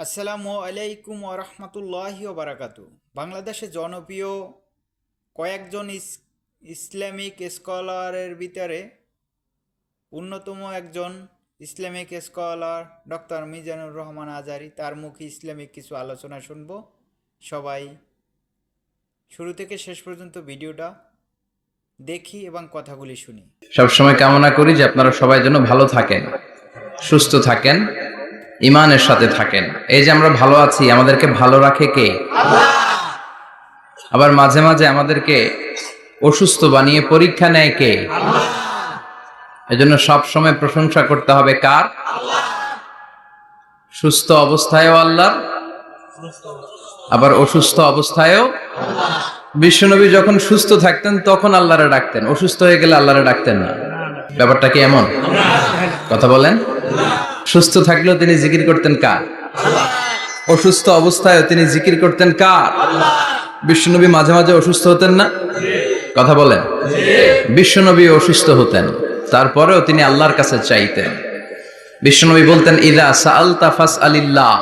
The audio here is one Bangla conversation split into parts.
আসসালামু আলাইকুম ওরহমতুল্লাহি বারাকাতু। বাংলাদেশে জনপ্রিয় কয়েকজন ইস- ইসলামিক স্কলারের ভিতরে অন্যতম একজন Islamic scholar doctor Mizanur Rahman Azhari. তার মুখে ইসলামিক কিছু আলোচনা শুনব। সবাই শুরু থেকে শেষ পর্যন্ত ভিডিওটা দেখি এবং কথাগুলি শুনি। সবসময় কামনা করি যে আপনারা সবাই যেন ভালো থাকেন, সুস্থ থাকেন। ইমানের সাথে থাকেন। এই যে আমরা ভালো আছি, আমাদেরকে ভালো রাখে কে? আবার মাঝে মাঝে আমাদেরকে অসুস্থ বানিয়ে পরীক্ষা নেয় কে? এজন্য সব সময় প্রশংসা করতে হবে কার? সুস্থ অবস্থায়ও আল্লাহ আবার অসুস্থ অবস্থায়ও বিশ্বনবী যখন সুস্থ থাকতেন তখন আল্লাহরে ডাকতেন, অসুস্থ হয়ে গেলে আল্লাহরে ডাকতেন না। ব্যাপারটা কি এমন? কথা বলেন। সুস্থ থাকলেও তিনি জিকির করতেন কার? অসুস্থ অবস্থায়ও তিনি জিকির করতেন কার? বিশ্বনবী মাঝে মাঝে অসুস্থ হতেন না? কথা বলেন। বিশ্বনবী অসুস্থ হতেন, তারপরেও তিনি আল্লাহর কাছে চাইতেন। বিশ্বনবী বলতেন, ইদা সাআলতা তাফাস আলিল্লাহ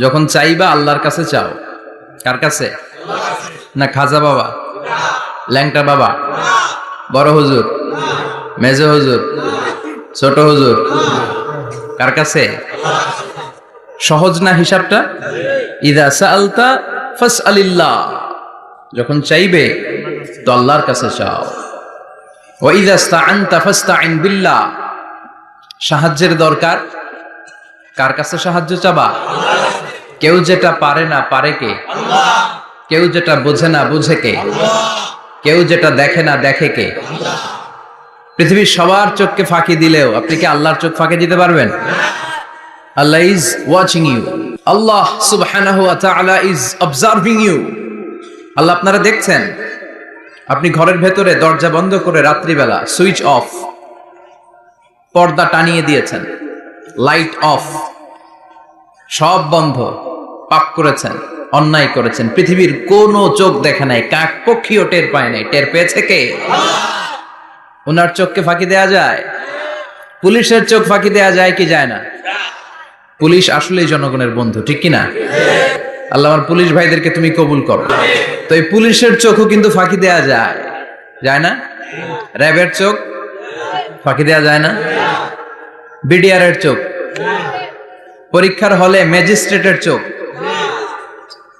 যখন চাইবা আল্লাহর কাছে চাও। কার কাছে? না খাজা বাবা? ল্যাংটা বাবা? বড় হুজুর? মেজ হুজুর? ছোট হুজুর? কার কাছে? সহজ না হিসাবটা? ইদা সালতা ফাস আলিল্লাহ যখন চাইবে, তো আল্লাহর কাছে চাও। ও ইদা স্তাআনতা ফাস্তাইন বিল্লাহ। সাহায্যের দরকার? কার কাছে সাহায্য চাবা? কেউ যেটা পারে না, পারে কে? কেউ যেটা বোঝে না, বুঝে কে? কেউ যেটা দেখে না, দেখে কে? পৃথিবীর সবার চোখকে ফাঁকি দিলেও আপনি কি আল্লাহর চোখ ফাঁকি দিতে পারবেন? Allah is watching you Allah সুবহানাহু ওয়া তাআলা ইজ অবজার্ভিং ইউ আল্লাহ আপনারা দেখছেন? আপনি ঘরের ভেতরে দরজা বন্ধ করে রাত্রিবেলা সুইচ অফ পর্দা টানিয়ে দিয়েছেন লাইট অফ সব বন্ধ পাপ করেছেন, অন্যায় করেছেন। পৃথিবীর কোনো চোখ দেখে নাই কাক পক্ষীও টের পায় নাই। টের পেয়েছে কে? ওনার চোখকে ফাঁকি দেয়া যায়? পুলিশের চোখ ফাঁকি দেয়া যায় কি যায় না? পুলিশ আসলেই জনগণের বন্ধু, ঠিক কি না? আল্লাহ আমার পুলিশ ভাইদেরকে তুমি কবুল করো। তো এই পুলিশের চোখও কিন্তু ফাঁকি দেয়া যায়। যায় না? র্যাবের চোখ ফাঁকি দেয়া যায় না? বিডিআরের চোখ। পরীক্ষার হলে ম্যাজিস্ট্রেটের চোখ।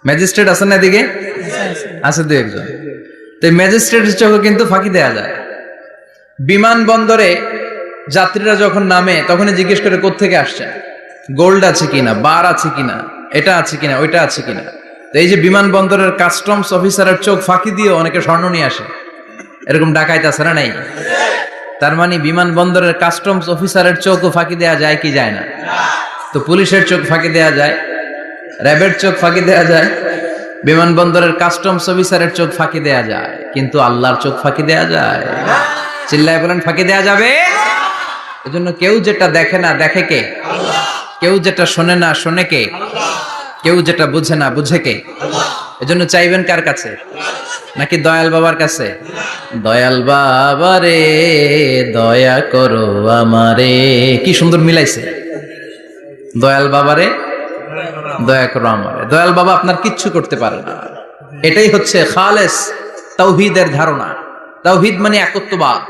ম্যাজিস্ট্রেট আছে না এদিকে? আছে দু একজন। তো ম্যাজিস্ট্রেটের চোখে কিন্তু ফাঁকি দেয়া যায়। বিমানবন্দরে যাত্রীরা যখন নামে, তখনই জিজ্ঞেস করে কোত্থেকে আসছে? গোল্ড আছে কিনা? বার আছে কিনা? এটা আছে কিনা? ওইটা আছে কিনা? তো এই যে বিমানবন্দরের কাস্টমস অফিসারের চোখ ফাঁকি দিয়ে অনেকে স্বর্ণ নিয়ে আসে। এরকম ডাকাইতে আছে না নাই? তার মানে বিমানবন্দরের কাস্টমস অফিসারের চোখও ফাঁকি দেওয়া যায় কি যায় না? তো পুলিশের চোখ ফাঁকি দেওয়া যায়, র্যাবের চোখ ফাঁকি দেওয়া যায়, বিমানবন্দরের কাস্টমস অফিসারের চোখ ফাঁকি দেওয়া যায়। কিন্তু আল্লাহর চোখ ফাঁকি দেওয়া যায়। চিল্লায় বলেন, ফাঁকি দেয়া যাবে? এজন্য কেউ যেটা দেখে না, দেখে কে? কেউ যেটা শোনে না, শোনে কে? কেউ যেটা বুঝে না, বুঝে কে? এজন্য চাইবেন কার কাছে? নাকি দয়াল বাবার কাছে? দয়াল বাবা রে, দয়া করো আমারে। কি সুন্দর মিলাইছে। দয়াল বাবারে দয়া করো আমারে। দয়াল বাবা আপনার কিচ্ছু করতে পারে না। এটাই হচ্ছে খালেস তাওহিদের ধারণা। তাওহিদ মানে একত্ববাদ।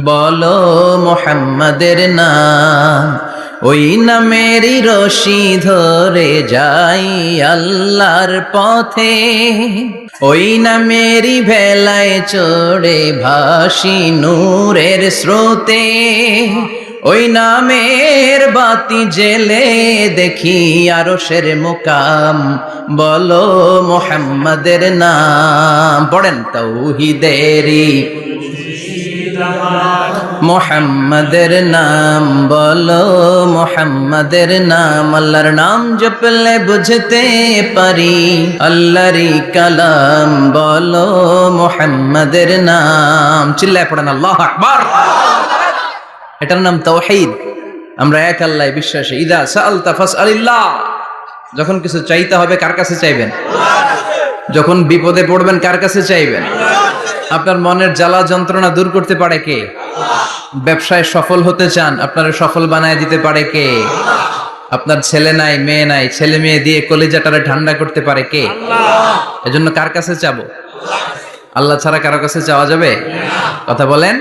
বলো মোহাম্মদের নাম। ওই নামেরই রশি ধরে যাই আল্লাহর পথে। ওই নামেরই ভেলায় চড়ে ভাসি নূরের স্রোতে। ওই নামের বাতি জেলে দেখি আরশের মোকাম। বলো মোহাম্মদের নাম। পড়েন তৌহিদেরি মোহাম্মদের নাম বলো, মোহাম্মদের নাম আল্লাহর নাম জপলে বুঝতে পারি। আল্লাহরই কালাম বলো, মোহাম্মদের নাম চিল্লায় পড়েন, আল্লাহ আকবার। এটার নাম তাওহীদ। আমরা এক আল্লাহ বিশ্বাসী। ইদা সাআলতা ফাসআলিল্লাহ। যখন কিছু চাইতে হবে কার কাছে চাইবেন? যখন বিপদে পড়বেন কার কাছে চাইবেন? আপনার মনের জ্বালা যন্ত্রণা দূর করতে পারে কে? ব্যবসায় সফল হতে চান, আপনারা সফল বানায় দিতে পারে কে? আপনার ছেলে নাই, মেয়ে নাই, ছেলে মেয়ে দিয়ে কলিজাটারে ঠান্ডা করতে পারে কে? এজন্য কার কাছে চাবো? আল্লাহ ছাড়া কারও কাছে চাওয়া যাবে? কথা বলেন?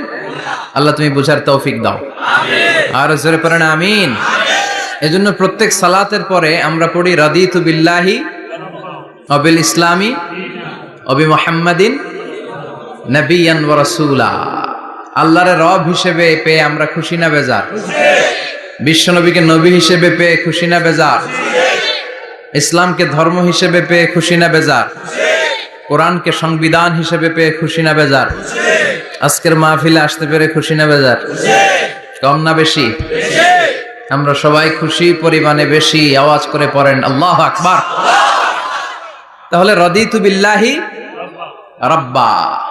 আল্লাহ তুমি বুঝার তৌফিক দাও। আর জোরে পড়েন, আমিন। এজন্য প্রত্যেক সালাতের পরে আমরা পড়ি, রাদিতু বিল্লাহি অবিল ইসলামী অবি মোহাম্মদিন নবিয়ান রাসূলা। আল্লাহর রব হিসেবে পেয়ে আমরা খুশি না বেজার? বিশ্বনবীকে নবী হিসেবে পেয়ে খুশি না বেজার? ইসলামকে ধর্ম হিসেবে পেয়ে খুশি না বেজার? কোরআনকে সংবিধান হিসেবে পেয়ে খুশি না বেজার? আজকের মাহফিলে আসতে পেরে খুশি না বেজার? কম না বেশি? আমরা সবাই খুশি, পরিমাণে বেশি, আওয়াজ করে পড়েন, আল্লাহ আকবার। তাহলে রদিতু বিল্লাহি রাব্বা।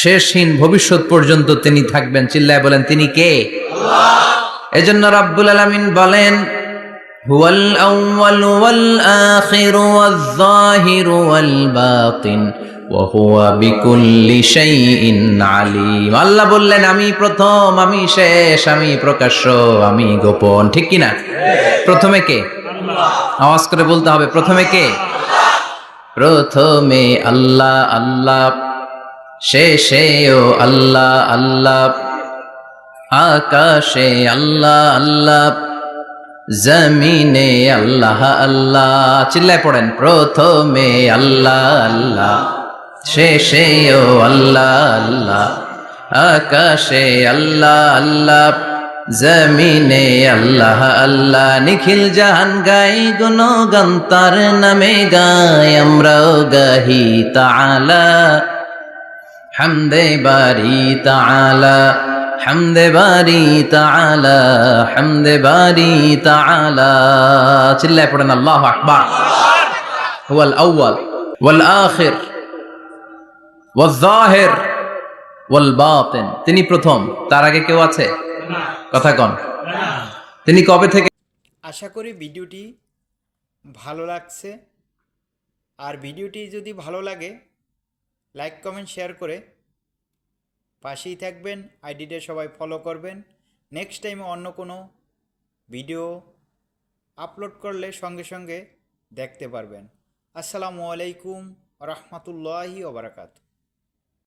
শেষহীন ভবিষ্যৎ পর্যন্ত তিনি থাকবেন। চিল্লায় বলেন তিনি কে? এজন্য রাব্বুল আলামিন বলেন হুয়াল আউয়াল ওয়াল আখির ওয়াল যাহির ওয়াল বাতিন ওয়া বিকুল্লি শাইইন আলিম। আল্লাহ বললেন আমি প্রথম আমি শেষ আমি প্রকাশ্য আমি গোপন। ঠিক কি না প্রথমে কে? আওয়াজ করে বলতে হবে প্রথমে কে? প্রথমে আল্লাহ আল্লাহ। শেষেও আল্লাহ আল্লাহ। আকাশে আল্লাহ আল্লাহ। জমিনে আল্লাহ আল্লাহ। চিল্লায় পড়েন, প্রথমে আল্লাহ আল্লাহ। শেষেও আল্লাহ আল্লাহ। আকাশে আল্লাহ আল্লাহ। জমিনে আল্লাহ আল্লাহ। নিখিল জাহান গাই গুণ গন্তার নামে গাই। আমরাও গাহি তালা হামদে বারি তালা হামদে বারি তালা হামদে বারি তালা চিল্লায় পড়েন, আল্লাহ আকবার। হুয়াল আউয়াল, ওয়াল আখির ওয়াল জাহির, ওয়াল বাতিন। তিনি প্রথম, তার আগে কেউ আছে? কথা কন। তিনি কবে থেকে? আশা করি ভিডিওটি ভালো লাগছে। আর ভিডিওটি যদি ভালো লাগে লাইক কমেন্ট শেয়ার করে পাশেই থাকবেন আইডিটা সবাই ফলো করবেন। নেক্সট টাইমে অন্য কোনো ভিডিও আপলোড করলে সঙ্গে সঙ্গে দেখতে পারবেন। আসসালামু আলাইকুম রহমতুল্লাহি ওবরাকাতু